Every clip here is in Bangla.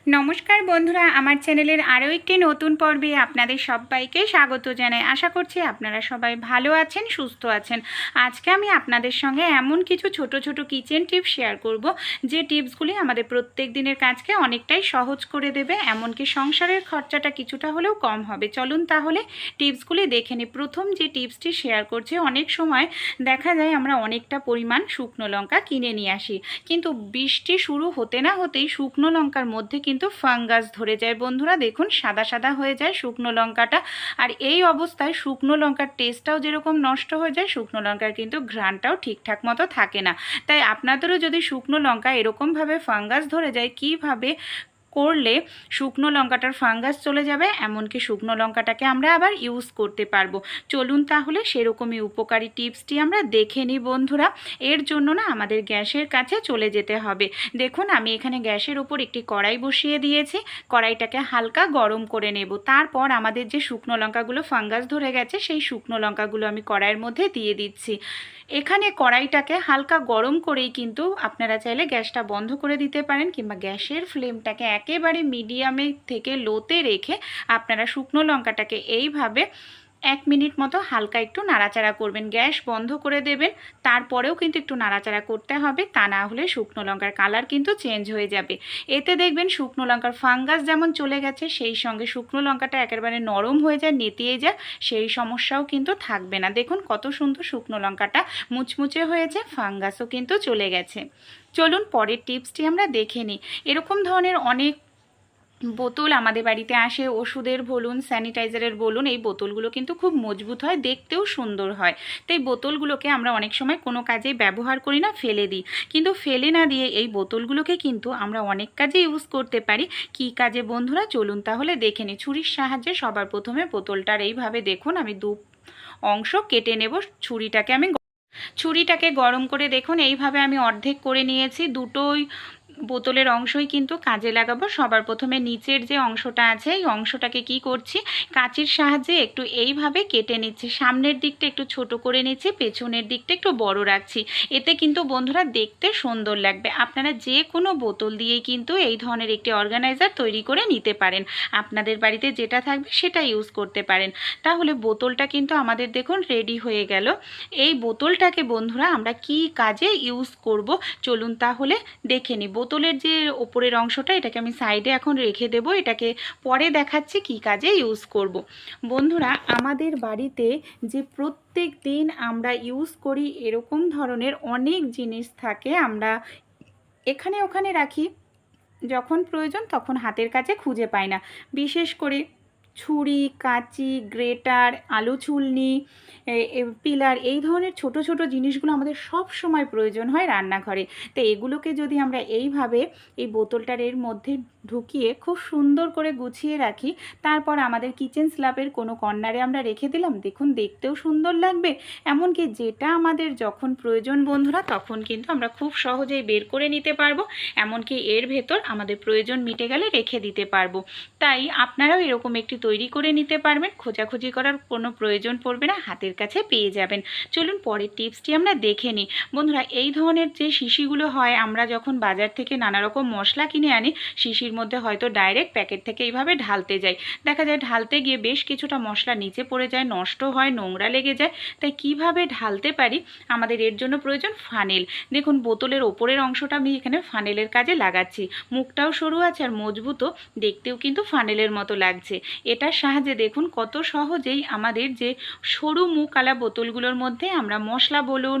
নমস্কার বন্ধুরা, আমার চ্যানেলের আরও একটি নতুন পর্বে আপনাদের সবাইকে স্বাগত জানাই। আশা করছি আপনারা সবাই ভালো আছেন, সুস্থ আছেন। আজকে আমি আপনাদের সঙ্গে এমন কিছু ছোট ছোট কিচেন টিপস শেয়ার করব, যে টিপসগুলি আমাদের প্রত্যেক দিনের কাজকে অনেকটাই সহজ করে দেবে, এমনকি সংসারের খরচাটা কিছুটা হলেও কম হবে। চলুন তাহলে টিপসগুলি দেখে নিই। প্রথম যে টিপসটি শেয়ার করছে, অনেক সময় দেখা যায় আমরা অনেকটা পরিমাণ শুকনো লঙ্কা কিনে নিয়ে আসি। কিন্তু বৃষ্টি শুরু হতে না হতেই শুকনো লঙ্কার মধ্যে কিন্তু ফাঙ্গাস ধরে যায়। বন্ধুরা, দেখুন, সাদা সাদা হয়ে যায় শুকনো লঙ্কাটা। আর এই অবস্থায় শুকনো লঙ্কার টেস্টটাও যেরকম নষ্ট হয়ে যায়, শুকনো লঙ্কার কিন্তু ঘ্রাণটাও ঠিকঠাক মতো থাকে না। তাই আপনাদেরও যদি শুকনো লঙ্কা এরকমভাবে ফাঙ্গাস ধরে যায়, কীভাবে করলে শুকনো লঙ্কাটার ফাঙ্গাস চলে যাবে, এমনকি শুকনো লঙ্কাটাকে আমরা আবার ইউজ করতে পারব। চলুন তাহলে সেরকমই উপকারী টিপসটি আমরা দেখে নিই বন্ধুরা। এর জন্য না আমাদের গ্যাসের কাছে চলে যেতে হবে। দেখুন, আমি এখানে গ্যাসের ওপর একটি কড়াই বসিয়ে দিয়েছি। কড়াইটাকে হালকা গরম করে নেব। তারপর আমাদের যে শুকনো লঙ্কাগুলো ফাঙ্গাস ধরে গেছে, সেই শুকনো লঙ্কাগুলো আমি কড়াইয়ের মধ্যে দিয়ে দিচ্ছি। এখানে কড়াইটাকে হালকা গরম করেই কিন্তু আপনারা চাইলে গ্যাসটা বন্ধ করে দিতে পারেন, কিংবা গ্যাসের ফ্লেমটাকে একেবারে মিডিয়ামে থেকে লোতে রেখে আপনারা শুকনো লঙ্কাটাকে এইভাবে এক মিনিট মতো হালকা একটু নাড়াচাড়া করবেন। গ্যাস বন্ধ করে দেবেন। তারপরেও কিন্তু একটু নাড়াচাড়া করতে হবে। তা না হলে শুকনো লঙ্কার কালার কিন্তু চেঞ্জ হয়ে যাবে। এতে দেখবেন শুকনো লঙ্কার ফাঙ্গাস যেমন চলে গেছে, সেই সঙ্গে শুকনো লঙ্কাটা একেবারে নরম হয়ে যায়, নেতিয়ে যায়, সেই সমস্যাও কিন্তু থাকবে না। দেখুন কত সুন্দর শুকনো লঙ্কাটা মুচমুচে হয়েছে, ফাঙ্গাসও কিন্তু চলে গেছে। চলুন পরের টিপসটি আমরা দেখে নিই। এরকম ধরনের অনেক বোতল আমাদের বাড়িতে আসে, ওষুধের বলুন, স্যানিটাইজারের বলুন, এই বোতলগুলো কিন্তু খুব মজবুত হয়, দেখতেও সুন্দর হয়। তো এই বোতলগুলোকে আমরা অনেক সময় কোনো কাজে ব্যবহার করি না, ফেলে দিই। কিন্তু ফেলে না দিয়ে এই বোতলগুলোকে কিন্তু আমরা অনেক কাজে ইউজ করতে পারি। কি কাজে বন্ধুরা? চলুন তাহলে দেখে নিই। ছুরির সাহায্যে সবার প্রথমে বোতলটার এইভাবে দেখুন, আমি দু অংশ কেটে নেব ছুরিটাকে আমি ছুরিটাকে গরম করে দেখুন, এইভাবে আমি অর্ধেক করে নিয়েছি, দুটোই বোতলের অংশই কিন্তু কাজে লাগাবো। সবার প্রথমে নিচের যে অংশটা আছে, এই অংশটাকে কি করছি? কাঁচির সাহায্যে একটু এইভাবে কেটে নিচ্ছি। সামনের দিকটা একটু ছোট করে নিচ্ছি, পেছনের দিকটা একটু বড় রাখছি। এতে কিন্তু বন্ধুরা দেখতে সুন্দর লাগবে। আপনারা যে কোনো বোতল দিয়েই কিন্তু এই ধরনের একটি অর্গানাইজার তৈরি করে নিতে পারেন। আপনাদের বাড়িতে যেটা থাকবে সেটা ইউজ করতে পারেন। তাহলে বোতলটা কিন্তু আমাদের দেখুন রেডি হয়ে গেল। এই বোতলটাকে বন্ধুরা আমরা কি কাজে ইউজ করব? চলুন তাহলে দেখে নিই। বোতলের যে ওপরের অংশটা, এটাকে আমি সাইডে এখন রেখে দেব। এটাকে পরে দেখাচ্ছি কি কাজে ইউজ করব। বন্ধুরা, আমাদের বাড়িতে যে প্রত্যেক দিন আমরা ইউজ করি, এরকম ধরনের অনেক জিনিস থাকে আমরা এখানে ওখানে রাখি। যখন প্রয়োজন তখন হাতের কাছে খুঁজে পাই না। বিশেষ করে ছুরি, কাঁচি, গ্রেটার, আলু ছুলনি পিলার এই ধরনের ছোট ছোট জিনিসগুলো আমাদের সব সময় প্রয়োজন হয় রান্নাঘরে। তো এগুলোকে যদি আমরা এইভাবে এই বোতলটার এর মধ্যে ঢুকিয়ে খুব সুন্দর করে গুছিয়ে রাখি, তারপর আমাদের কিচেন স্ল্যাবের কোনো কর্নারে আমরা রেখে দিলাম, দেখুন দেখতেও সুন্দর লাগবে। এমনকি যেটা আমাদের যখন প্রয়োজন বন্ধুরা, তখন কিন্তু আমরা খুব সহজেই বের করে নিতে পারব, এমনকি এর ভেতর আমাদের প্রয়োজন মিটে গেলে রেখে দিতে পারব। তাই আপনারাও এরকম একটি তৈরি করে নিতে পারবেন। খোঁজাখুঁজি করার কোনো প্রয়োজন পড়বে না, হাতের কাছে পেয়ে যাবেন। চলুন পরের টিপসটি আমরা দেখে নিই। বন্ধুরা, এই ধরনের যে শিশিগুলো হয়, আমরা যখন বাজার থেকে নানা রকম মশলা কিনে আনি, শিশির মধ্যে হয়তো ডাইরেক্ট প্যাকেট থেকে এইভাবে ঢালতে যাই। দেখা যায় ঢালতে গিয়ে বেশ কিছুটা মশলা নিচে পড়ে যায়, নষ্ট হয়, নোংরা লেগে যায়। তাই কীভাবে ঢালতে পারি? আমাদের এর জন্য প্রয়োজন ফানেল দেখুন, বোতলের ওপরের অংশটা আমি এখানে ফানেলের কাজে লাগাচ্ছি। মুখটাও সরু আছে আর মজবুতও। দেখতেও কিন্তু ফানেলের মতো লাগছে। এটার সাহায্যে দেখুন কত সহজেই আমাদের যে সরু মুখালা বোতলগুলোর মধ্যে আমরা মশলা বলুন,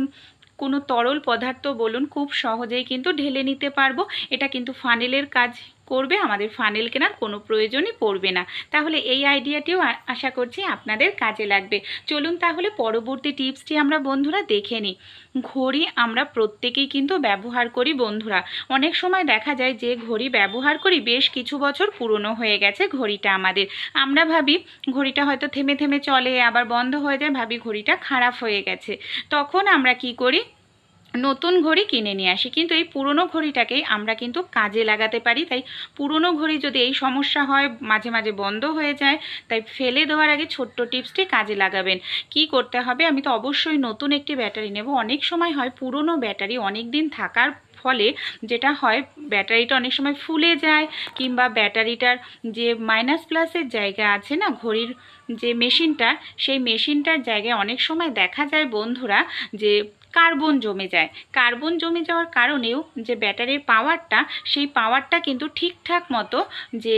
কোনো তরল পদার্থ বলুন, খুব সহজেই কিন্তু ঢেলে নিতে পারব। এটা কিন্তু ফানেলের কাজ। করবে, আমাদের ফানেল কেনার কোনো প্রয়োজনই পড়বে না। তাহলে এই আইডিয়াটিও আশা করছি আপনাদের কাজে লাগবে। চলুন তাহলে পরবর্তী টিপসটি আমরা বন্ধুরা দেখে নিই। ঘড়ি আমরা প্রত্যেকেই কিন্তু ব্যবহার করি বন্ধুরা। অনেক সময় দেখা যায় যে ঘড়ি ব্যবহার করি, বেশ কিছু বছর পুরনো হয়ে গেছে ঘড়িটা আমাদের। আমরা ভাবি ঘড়িটা হয়তো থেমে থেমে চলে, আবার বন্ধ হয়ে যায়, ভাবি ঘড়িটা খারাপ হয়ে গেছে। তখন আমরা কি করি? নতুন ঘড়ি কিনে নিয়ে আসি। কিন্তু এই পুরনো ঘড়িটাকেই আমরা কিন্তু কাজে লাগাতে পারি। তাই পুরনো ঘড়ি যদি এই সমস্যা হয়, মাঝে মাঝে বন্ধ হয়ে যায়, তাই ফেলে দেওয়ার আগে ছোট্ট টিপসটি কাজে লাগাবেন। কি করতে হবে? আমি তো অবশ্যই নতুন একটি ব্যাটারি নেব। অনেক সময় হয় পুরনো ব্যাটারি অনেক দিন থাকার ফলে যেটা হয়, ব্যাটারিটা অনেক সময় ফুলে যায় কিংবা ব্যাটারিটার যে মাইনাস প্লাসের জায়গা আছে না, ঘড়ির যে মেশিনটার সেই মেশিনটার জায়গায় অনেক সময় দেখা যায় বন্ধুরা যে কার্বন জমে যায়। কার্বন জমে যাওয়ার কারণেও যে ব্যাটারির পাওয়ারটা সেই পাওয়ারটা কিন্তু ঠিকঠাক মতো যে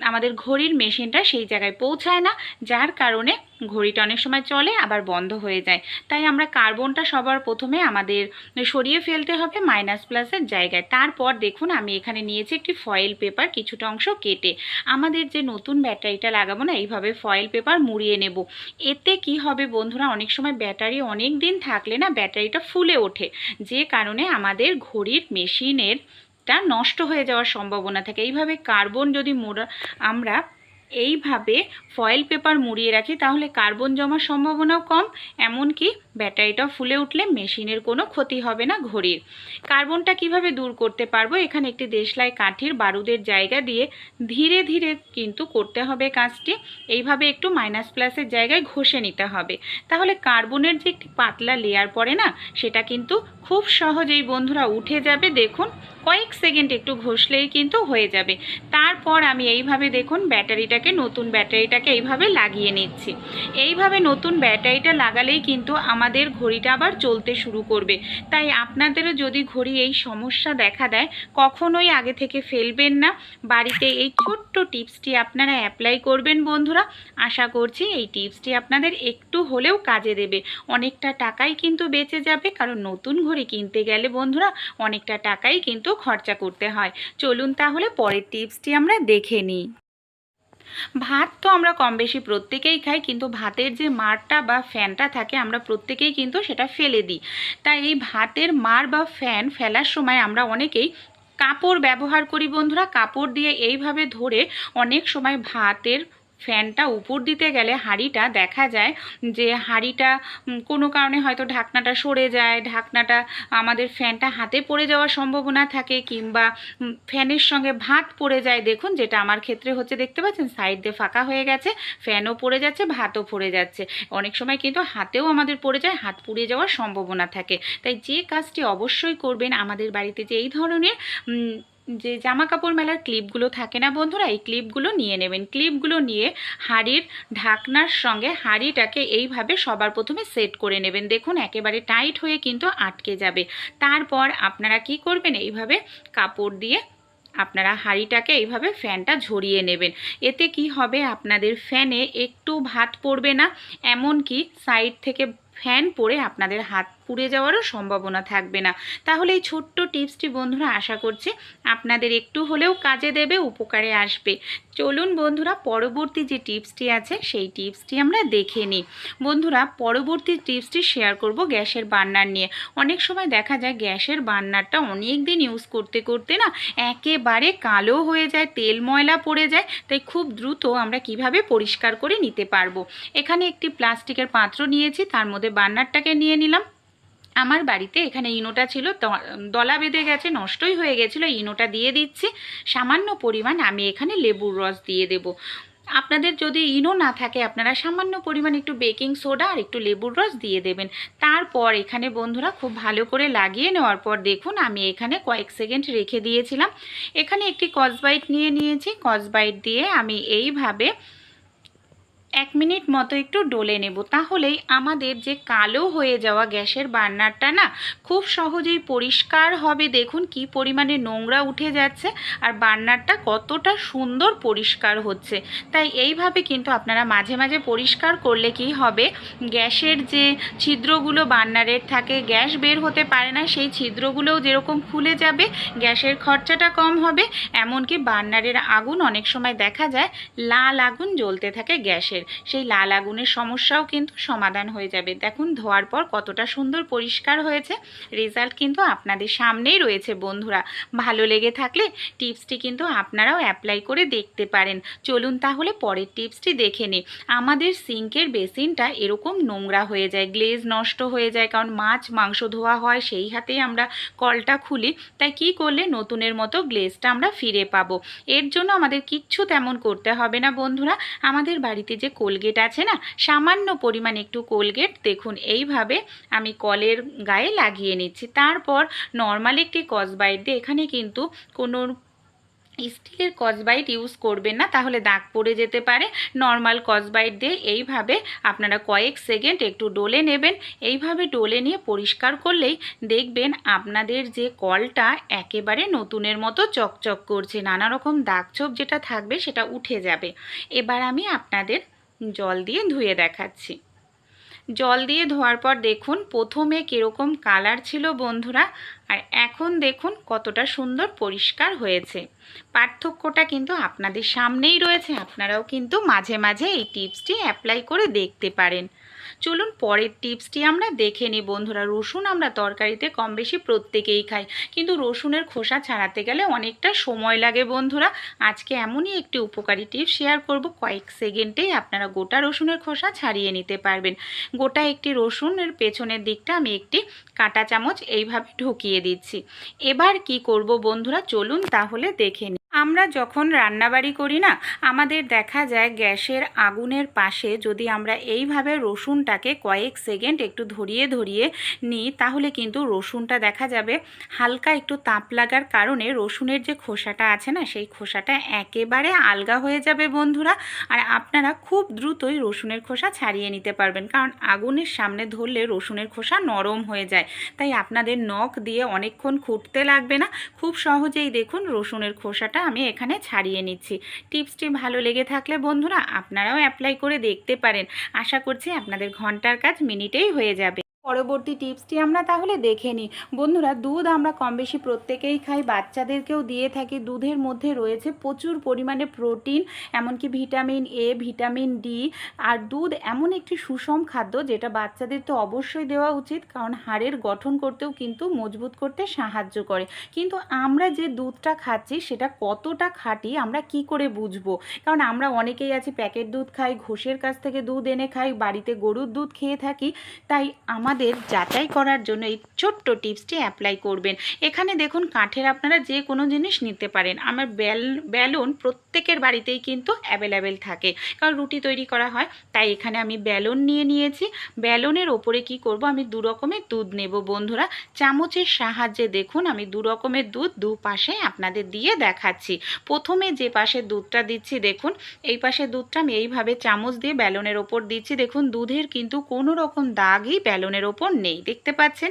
আমাদের ঘড়ির মেশিনটা সেই জায়গায় পৌঁছায় না, যার কারণে ঘড়িটা অনেক সময় চলে, আবার বন্ধ হয়ে যায়। তাই আমরা কার্বনটা সবার প্রথমে আমাদের সরিয়ে ফেলতে হবে মাইনাস প্লাসের জায়গায়। তারপর দেখুন, আমি এখানে নিয়েছি একটি ফয়েল পেপার কিছুটা অংশ কেটে। আমাদের যে নতুন ব্যাটারিটা লাগাবো না, এইভাবে ফয়েল পেপার মুড়িয়ে নেব। এতে কি হবে বন্ধুরা, অনেক সময় ব্যাটারি অনেক দিন থাকলে না, ব্যাটারিটা ফুলে ওঠে। যে কারণে আমাদের ঘড়ির মেশিনের টা নষ্ট হয়ে যাওয়ার সম্ভাবনা থাকে। এইভাবে কার্বন যদি মোড়া, আমরা এইভাবে ফয়েল পেপার মুড়িয়ে রাখি, তাহলে কার্বন জমার সম্ভাবনাও কম, এমনকি ব্যাটারিটা ফুলে উঠলে মেশিনের কোনো ক্ষতি হবে না ঘড়ির। কার্বনটা কীভাবে দূর করতে পারব? এখানে একটি দেশলাই কাঠির বারুদের জায়গা দিয়ে ধীরে ধীরে কিন্তু করতে হবে কাজটি। এইভাবে একটু মাইনাস প্লাসের জায়গায় ঘষে নিতে হবে। তাহলে কার্বনের যে একটি পাতলা লেয়ার পড়ে না, সেটা কিন্তু খুব সহজেই বন্ধুরা উঠে যাবে। দেখুন, কয়েক সেকেন্ড একটু ঘষলেই কিন্তু হয়ে যাবে। তারপর আমি এইভাবে দেখুন ব্যাটারিটাকে, নতুন ব্যাটারিটাকে এইভাবে লাগিয়ে নিচ্ছি। এইভাবে নতুন ব্যাটারিটা লাগালেই কিন্তু আমাদের ঘড়িটা আবার চলতে শুরু করবে। তাই আপনাদেরও যদি ঘড়ি এই সমস্যা দেখা দেয়, কখনোই আগে থেকে ফেলবেন না। বাড়িতে এই ছোট্ট টিপসটি আপনারা অ্যাপ্লাই করবেন বন্ধুরা। আশা করছি এই টিপসটি আপনাদের একটু হলেও কাজে দেবে। অনেকটা টাকাই কিন্তু বেঁচে যাবে, কারণ নতুন ঘড়ি কিনতে গেলে বন্ধুরা অনেকটা টাকাই কিন্তু খরচা করতে হয়। চলুন তাহলে পরের টিপসটি আমরা দেখে নিই। ভাত তো আমরা কম বেশি প্রত্যেকেই খাই, কিন্তু ভাতের যে মারটা বা ফ্যানটা থাকে, আমরা প্রত্যেকেই কিন্তু সেটা ফেলে দিই। তাই এই ভাতের মার বা ফ্যান ফেলার সময় আমরা অনেকেই কাপড় ব্যবহার করি বন্ধুরা। কাপড় দিয়ে এইভাবে ধরে অনেক সময় ভাতের ফ্যানটা উপর দিতে গেলে হাঁড়িটা দেখা যায় যে হাঁড়িটা কোনো কারণে হয়তো ঢাকনাটা সরে যায়, ঢাকনাটা আমাদের ফ্যানটা হাতে পড়ে যাওয়ার সম্ভাবনা থাকে কিংবা ফ্যানের সঙ্গে ভাত পড়ে যায়। দেখুন যেটা আমার ক্ষেত্রে হচ্ছে, দেখতে পাচ্ছেন সাইড দিয়ে ফাঁকা হয়ে গেছে, ফ্যানও পড়ে যাচ্ছে, ভাতও পড়ে যাচ্ছে। অনেক সময় কিন্তু হাতেও আমাদের পড়ে যায়, হাত পুড়ে যাওয়ার সম্ভাবনা থাকে। তাই যে কাজটি অবশ্যই করবেন আমাদের বাড়িতে যে এই ধরনের যে জামা কাপড় মেলার ক্লিপগুলো থাকে না বন্ধুরা, এই ক্লিপগুলো নিয়ে নেবেন। ক্লিপগুলো নিয়ে হাঁড়ির ঢাকনার সঙ্গে হাঁড়িটাকে এইভাবে সবার প্রথমে সেট করে নেবেন। দেখুন, একেবারে টাইট হয়ে কিন্তু আটকে যাবে। তারপর আপনারা কি করবেন? এইভাবে কাপড় দিয়ে আপনারা হাঁড়িটাকে এইভাবে ফ্যানটা ঝরিয়ে নেবেন। এতে কি হবে? আপনাদের ফ্যানে একটু ভাত পড়বে না, এমনকি সাইড থেকে ফ্যান পড়ে আপনাদের হাত পুড়ে যাওয়ারও সম্ভাবনা থাকবে না। তাহলে এই ছোট্ট টিপসটি বন্ধুরা আশা করছি আপনাদের একটু হলেও কাজে দেবে, উপকারে আসবে। চলুন বন্ধুরা, পরবর্তী যে টিপসটি আছে, সেই টিপসটি আমরা দেখে নিই। বন্ধুরা, পরবর্তী টিপসটি শেয়ার করব গ্যাসের বার্নার নিয়ে। অনেক সময় দেখা যায় গ্যাসের বার্নারটা অনেক দিন ইউজ করতে করতে না একেবারে কালো হয়ে যায়, তেল ময়লা পড়ে যায়, তাই খুব দ্রুত আমরা কীভাবে পরিষ্কার করে নিতে পারব? এখানে একটি প্লাস্টিকের পাত্র নিয়েছি, তার মধ্যে বার্নারটাকে নিয়ে নিলাম। আমার বাড়িতে এখানে ইনোটা ছিল দলা বেঁধে গেছে, নষ্টই হয়ে গেছিল ইনোটা দিয়ে দিচ্ছি। সামান্য পরিমাণ আমি এখানে লেবুর রস দিয়ে দেব। আপনাদের যদি ইনো না থাকে, আপনারা সামান্য পরিমাণ একটু বেকিং সোডা আর একটু লেবুর রস দিয়ে দেবেন। তারপর এখানে বন্ধুরা খুব ভালো করে লাগিয়ে নেওয়ার পর দেখুন, আমি এখানে কয়েক সেকেন্ড রেখে দিয়েছিলাম। এখানে একটি কসবাইট নিয়ে নিয়েছি। কসবাইট দিয়ে আমি এইভাবে এক মিনিট মতো একটু ডলে নেব। তাহলেই আমাদের যে কালো হয়ে যাওয়া গ্যাসের বার্নারটা না, খুব সহজেই পরিষ্কার হবে। দেখুন কি পরিমাণে নোংরা উঠে যাচ্ছে আর বার্নারটা কতটা সুন্দর পরিষ্কার হচ্ছে। তাই এইভাবে কিন্তু আপনারা মাঝে মাঝে পরিষ্কার করলে কি হবে? গ্যাসের যে ছিদ্রগুলো বার্নারের থাকে, গ্যাস বের হতে পারে না, সেই ছিদ্রগুলোও যেরকম খুলে যাবে, গ্যাসের খরচাটা কম হবে। এমনকি বার্নারের আগুন অনেক সময় দেখা যায়, লাল আগুন জ্বলতে থাকে গ্যাসের। সেই লাল আগুনের সমস্যাও কিন্তু সমাধান হয়ে যাবে। দেখুন, ধোয়ার পর কতটা সুন্দর পরিষ্কার হয়েছে। রেজাল্ট কিন্তু আপনাদের সামনেই রয়েছে বন্ধুরা। ভালো লেগে থাকলে টিপসটি কিন্তু আপনারাও অ্যাপ্লাই করে দেখতে পারেন। চলুন তাহলে পরের টিপসটি দেখে নিই। আমাদের সিঙ্কের বেসিনটা এরকম নোংরা হয়ে যায়, গ্লেজ নষ্ট হয়ে যায়, কারণ মাছ মাংস ধোয়া হয়, সেই হাতেই আমরা কলটা খুলি। তাই কি করলে নতুনের মতো গ্লেজটা আমরা ফিরে পাবো? এর জন্য আমাদের কিচ্ছু তেমন করতে হবে না বন্ধুরা। আমাদের বাড়িতে যে কোলগেট আছে না? সামান্য পরিমাণ একটু কোলগেট দেখুন, এইভাবে আমি কলের গায়ে লাগিয়ে নিচ্ছি। তারপর নর্মাল একটি কসবাইট দিয়ে, এখানে কিন্তু কোনো স্টিলের কসবাইট ইউজ করবেন না, তাহলে দাগ পড়ে যেতে পারে। নর্মাল কসবাইট দিয়ে এইভাবে আপনারা কয়েক সেকেন্ড একটু ডলে নেবেন। এইভাবে ডলে নিয়ে পরিষ্কার করলেই দেখবেন আপনাদের যে কলটা একেবারে নতুনের মতো চকচক করছে নানা রকম দাগ ছোপ যেটা থাকবে সেটা উঠে যাবে। এবার আমি আপনাদের জল দিয়ে ধুয়ে দেখাচ্ছি। জল দিয়ে ধোয়ার পর দেখুন প্রথমে কীরকম কালার ছিল বন্ধুরা, আর এখন দেখুন কতটা সুন্দর পরিষ্কার হয়েছে। পার্থক্যটা কিন্তু আপনাদের সামনেই রয়েছে, আপনারাও কিন্তু মাঝে মাঝে এই টিপসটি অ্যাপ্লাই করে দেখতে পারেন। চলুন পরের টিপসটি আমরা দেখে নিই। বন্ধুরা, রসুন আমরা তরকারিতে কম বেশি প্রত্যেকেই খাই, কিন্তু রসুনের খোসা ছাড়াতে গেলে অনেকটা সময় লাগে বন্ধুরা। আজকে এমনই একটি উপকারী টিপস শেয়ার করব, কয়েক সেকেন্ডেই আপনারা গোটা রসুনের খোসা ছাড়িয়ে নিতে পারবেন। গোটা একটি রসুনের পেছনের দিকটা আমি একটি কাঁটা চামচ এইভাবে ঢুকিয়ে দিচ্ছি। এবার কি করব বন্ধুরা, চলুন তাহলে দেখে নিই। আমরা যখন রান্নাবাড়ি করি না, আমাদের দেখা যায় গ্যাসের আগুনের পাশে যদি আমরা এইভাবে রসুনটাকে কয়েক সেকেন্ড একটু ধরিয়ে ধরিয়ে নিই, তাহলে কিন্তু রসুনটা দেখা যাবে হালকা একটু তাপ লাগার কারণে রসুনের যে খোসাটা আছে না, সেই খোসাটা একেবারে আলগা হয়ে যাবে বন্ধুরা। আর আপনারা খুব দ্রুতই রসুনের খোসা ছাড়িয়ে নিতে পারবেন, কারণ আগুনের সামনে ধরলে রসুনের খোসা নরম হয়ে যায়। তাই আপনাদের নখ দিয়ে অনেকক্ষণ খুঁটতে লাগবে না। খুব সহজেই দেখুন রসুনের খোসাটা আমি এখানে ছাড়িয়ে নিচ্ছি। টিপসটি ভালো লেগে থাকলে বন্ধুরা, আপনারাও অ্যাপ্লাই করে দেখতে পারেন। আশা করছি আপনাদের ঘণ্টার কাজ মিনিটেই হয়ে যাবে। পরবর্তী টিপসটি আমরা তাহলে দেখে নিই। বন্ধুরা, দুধ আমরা কম বেশি প্রত্যেকেই খাই, বাচ্চাদেরকেও দিয়ে থাকি। দুধের মধ্যে রয়েছে প্রচুর পরিমাণে প্রোটিন, এমনকি ভিটামিন এ ভিটামিন ডি আর দুধ এমন একটি সুষম খাদ্য যেটা বাচ্চাদের তো অবশ্যই দেওয়া উচিত, কারণ হাড়ের গঠন করতেও কিন্তু মজবুত করতে সাহায্য করে। কিন্তু আমরা যে দুধটা খাচ্ছি, সেটা কতটা খাঁটি, আমরা কি করে বুঝব? কারণ আমরা অনেকেই আছি, প্যাকেট দুধ খাই, ঘোষের কাছ থেকে দুধ এনে খাই, বাড়িতে গরুর দুধ খেয়ে থাকি, তাই আমার আমাদের যাচাই করার জন্য এই ছোট্ট টিপসটি অ্যাপ্লাই করবেন। এখানে দেখুন, কাঠের আপনারা যে কোনো জিনিস নিতে পারেন। আমার ব্যাল বেলুন প্রত্যেকের বাড়িতেই কিন্তু অ্যাভেলেবেল থাকে। কারণ রুটি তৈরি করা হয়, তাই এখানে আমি বেলুন নিয়ে নিয়েছি। বেলুনের ওপরে কি করব, আমি দু রকমের দুধ নেব বন্ধুরা। চামচের সাহায্যে দেখুন, আমি দু রকমের দুধ দু পাশে আপনাদের দিয়ে দেখাচ্ছি। প্রথমে যে পাশে দুধটা দিচ্ছি, দেখুন, এই পাশে দুধটা আমি এইভাবে চামচ দিয়ে বেলুনের ওপর দিচ্ছি। দেখুন, দুধের কিন্তু কোনো রকম দাগই বেলুনের ব্যালনের ওপর নেই। দেখতে পাচ্ছেন?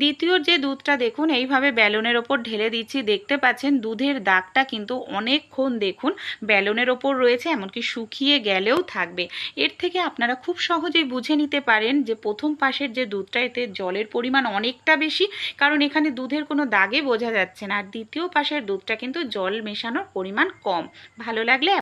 দ্বিতীয় যে দুধটা দেখুন, এইভাবে ব্যালনের ওপর ঢেলে দিচ্ছি। দেখতে পাচ্ছেন, দুধের দাগটা কিন্তু অনেকক্ষণ দেখুন ব্যালনের ওপর রয়েছে, এমনকি শুকিয়ে গেলেও থাকবে। এর থেকে আপনারা খুব সহজেই বুঝে নিতে পারেন যে প্রথম পাশের যে দুধটা, এতে জলের পরিমাণ অনেকটা বেশি, কারণ এখানে দুধের কোনো দাগে বোঝা যাচ্ছে না। আর দ্বিতীয় পাশের দুধটা কিন্তু জল মেশানোর পরিমাণ কম। ভালো লাগলে